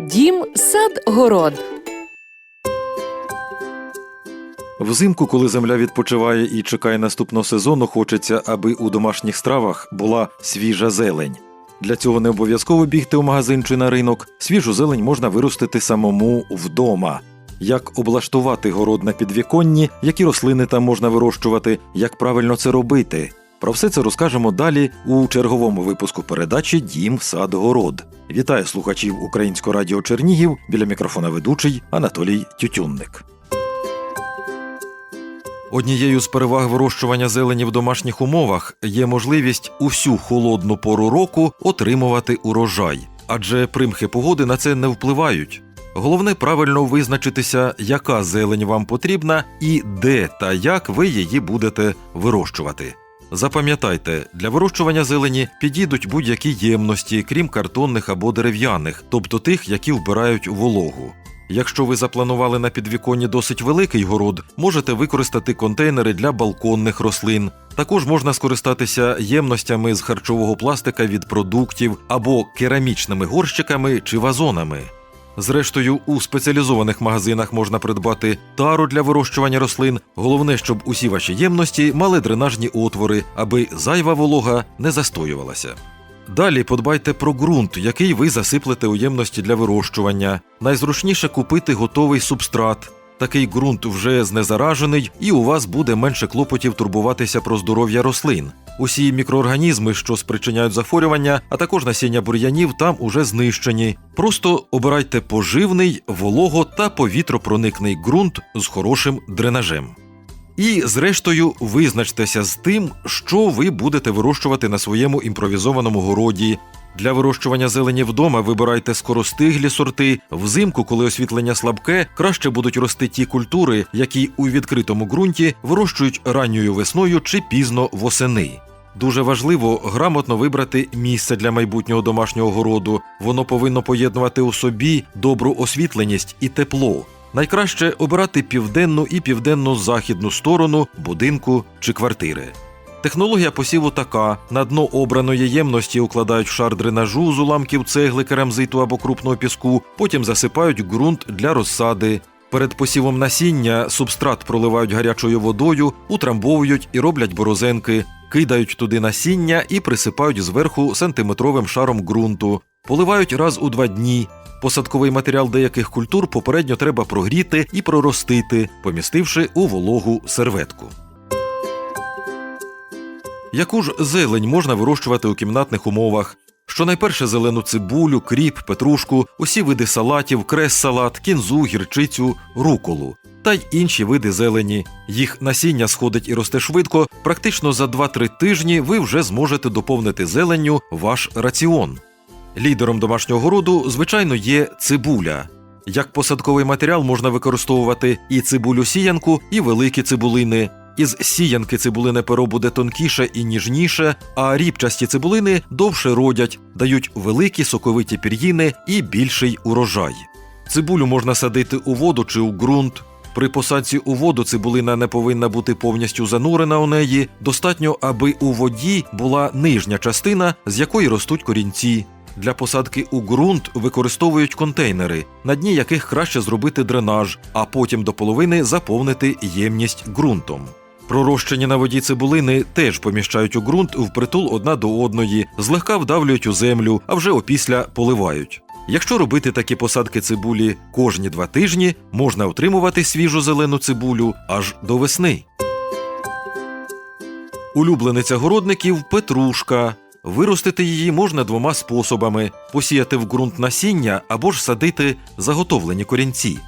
Дім, сад, город. Взимку, коли земля відпочиває і чекає наступного сезону, хочеться, аби у домашніх стравах була свіжа зелень. Для цього не обов'язково бігти у магазин чи на ринок. Свіжу зелень можна виростити самому вдома. Як облаштувати город на підвіконні, які рослини там можна вирощувати, як правильно це робити. Про все це розкажемо далі у черговому випуску передачі Дім сад город. Вітаю слухачів Українського радіо Чернігів біля мікрофона ведучий Анатолій Тютюнник. Однією з переваг вирощування зелені в домашніх умовах є можливість усю холодну пору року отримувати урожай, адже примхи погоди на це не впливають. Головне правильно визначитися, яка зелень вам потрібна і де та як ви її будете вирощувати. Запам'ятайте, для вирощування зелені підійдуть будь-які ємності, крім картонних або дерев'яних, тобто тих, які вбирають вологу. Якщо ви запланували на підвіконні досить великий город, можете використати контейнери для балконних рослин. Також можна скористатися ємностями з харчового пластика від продуктів або керамічними горщиками чи вазонами. Зрештою, у спеціалізованих магазинах можна придбати тару для вирощування рослин. Головне, щоб усі ваші ємності мали дренажні отвори, аби зайва волога не застоювалася. Далі подбайте про ґрунт, який ви засиплете у ємності для вирощування. Найзручніше купити готовий субстрат. Такий ґрунт вже знезаражений, і у вас буде менше клопотів турбуватися про здоров'я рослин. Усі мікроорганізми, що спричиняють захворювання, а також насіння бур'янів, там уже знищені. Просто обирайте поживний, волого та повітропроникний ґрунт з хорошим дренажем. І, зрештою, визначтеся з тим, що ви будете вирощувати на своєму імпровізованому городі. Для вирощування зелені вдома вибирайте скоростиглі сорти. Взимку, коли освітлення слабке, краще будуть рости ті культури, які у відкритому ґрунті вирощують ранньою весною чи пізно восени. Дуже важливо грамотно вибрати місце для майбутнього домашнього городу. Воно повинно поєднувати у собі добру освітленість і тепло. Найкраще обирати південну і південно-західну сторону будинку чи квартири. Технологія посіву така: на дно обраної ємності укладають шар дренажу з уламків цегли, керамзиту або крупного піску, потім засипають ґрунт для розсади. Перед посівом насіння субстрат проливають гарячою водою, утрамбовують і роблять борозенки, кидають туди насіння і присипають зверху сантиметровим шаром ґрунту, поливають раз у два дні. Посадковий матеріал деяких культур попередньо треба прогріти і проростити, помістивши у вологу серветку. Яку ж зелень можна вирощувати у кімнатних умовах? Щонайперше зелену цибулю, кріп, петрушку, усі види салатів, крес-салат, кінзу, гірчицю, руколу та й інші види зелені. Їх насіння сходить і росте швидко. Практично за 2-3 тижні ви вже зможете доповнити зеленню ваш раціон. Лідером домашнього городу, звичайно, є цибуля. Як посадковий матеріал можна використовувати і цибулю сіянку, і великі цибулини. Із сіянки цибулине перо буде тонкіше і ніжніше, а рібчасті цибулини довше родять, дають великі соковиті пір'їни і більший урожай. Цибулю можна садити у воду чи у ґрунт. При посадці у воду цибулина не повинна бути повністю занурена у неї. Достатньо, аби у воді була нижня частина, з якої ростуть корінці. Для посадки у ґрунт використовують контейнери, на дні яких краще зробити дренаж, а потім до половини заповнити ємність ґрунтом. Пророщені на воді цибулини теж поміщають у ґрунт впритул одна до одної, злегка вдавлюють у землю, а вже опісля поливають. Якщо робити такі посадки цибулі кожні два тижні, можна отримувати свіжу зелену цибулю аж до весни. Улюблениця городників петрушка. Виростити її можна двома способами: посіяти в ґрунт насіння або ж садити заготовлені корінці.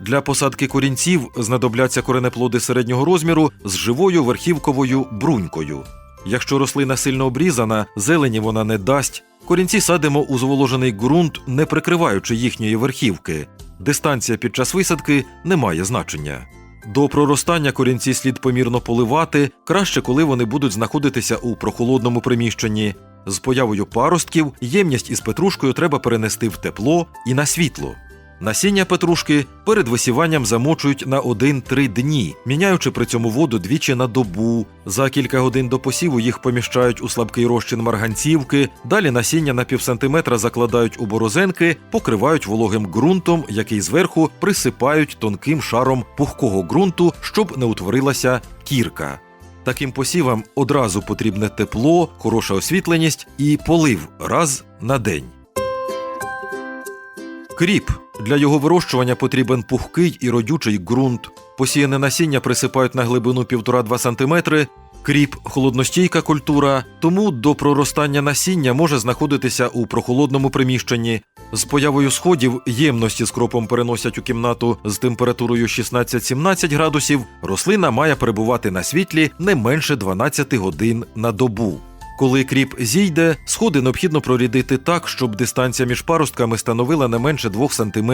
Для посадки корінців знадобляться коренеплоди середнього розміру з живою верхівковою брунькою. Якщо рослина сильно обрізана, зелені вона не дасть. Корінці садимо у зволожений ґрунт, не прикриваючи їхньої верхівки. Дистанція під час висадки не має значення. До проростання корінці слід помірно поливати, краще, коли вони будуть знаходитися у прохолодному приміщенні. З появою паростків ємність із петрушкою треба перенести в тепло і на світло. Насіння петрушки перед висіванням замочують на 1-3 дні, міняючи при цьому воду двічі на добу. За кілька годин до посіву їх поміщають у слабкий розчин марганцівки. Далі насіння на півсантиметра закладають у борозенки, покривають вологим ґрунтом, який зверху присипають тонким шаром пухкого ґрунту, щоб не утворилася кірка. Таким посівам одразу потрібне тепло, хороша освітленість і полив раз на день. Кріп. Для його вирощування потрібен пухкий і родючий ґрунт. Посіяне насіння присипають на глибину 1,5-2 см. Кріп холодностійка культура, тому до проростання насіння може знаходитися у прохолодному приміщенні. З появою сходів ємності з кропом переносять у кімнату з температурою 16-17 градусів. Рослина має перебувати на світлі не менше 12 годин на добу. Коли кріп зійде, сходи необхідно прорідити так, щоб дистанція між паростками становила не менше 2 см.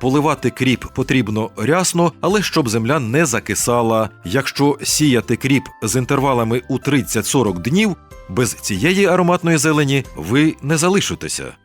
Поливати кріп потрібно рясно, але щоб земля не закисала. Якщо сіяти кріп з інтервалами у 30-40 днів, без цієї ароматної зелені ви не залишитеся.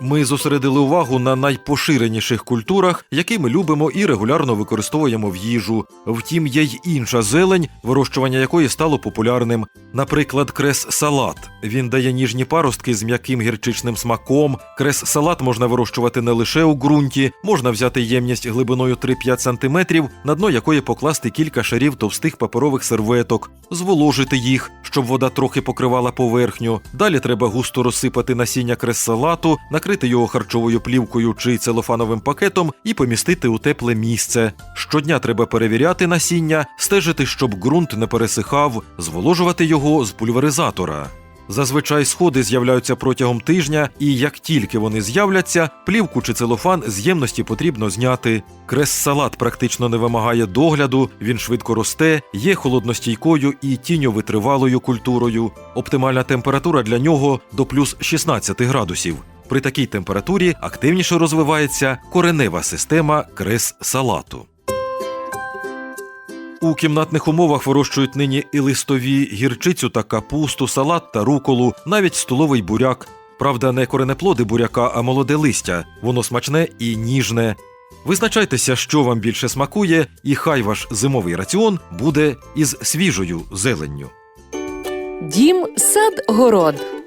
Ми зосередили увагу на найпоширеніших культурах, які ми любимо і регулярно використовуємо в їжу. Втім, є й інша зелень, вирощування якої стало популярним. Наприклад, крес-салат. Він дає ніжні паростки з м'яким гірчичним смаком. Крес-салат можна вирощувати не лише у ґрунті, можна взяти ємність глибиною 3-5 см, на дно якої покласти кілька шарів товстих паперових серветок, зволожити їх, щоб вода трохи покривала поверхню. Далі треба густо розсипати насіння крес-салату, накрити його харчовою плівкою чи целофановим пакетом і помістити у тепле місце. Щодня треба перевіряти насіння, стежити, щоб ґрунт не пересихав, зволожувати його з пульверизатора. Зазвичай сходи з'являються протягом тижня, і як тільки вони з'являться, плівку чи целофан з ємності потрібно зняти. Крес-салат практично не вимагає догляду, він швидко росте, є холодностійкою і тіньовитривалою культурою. Оптимальна температура для нього до плюс 16 градусів. При такій температурі активніше розвивається коренева система крес-салату. У кімнатних умовах вирощують нині і листові гірчицю та капусту, салат та руколу, навіть столовий буряк. Правда, не коренеплоди буряка, а молоде листя. Воно смачне і ніжне. Визначайтеся, що вам більше смакує, і хай ваш зимовий раціон буде із свіжою зеленню. Дім сад город.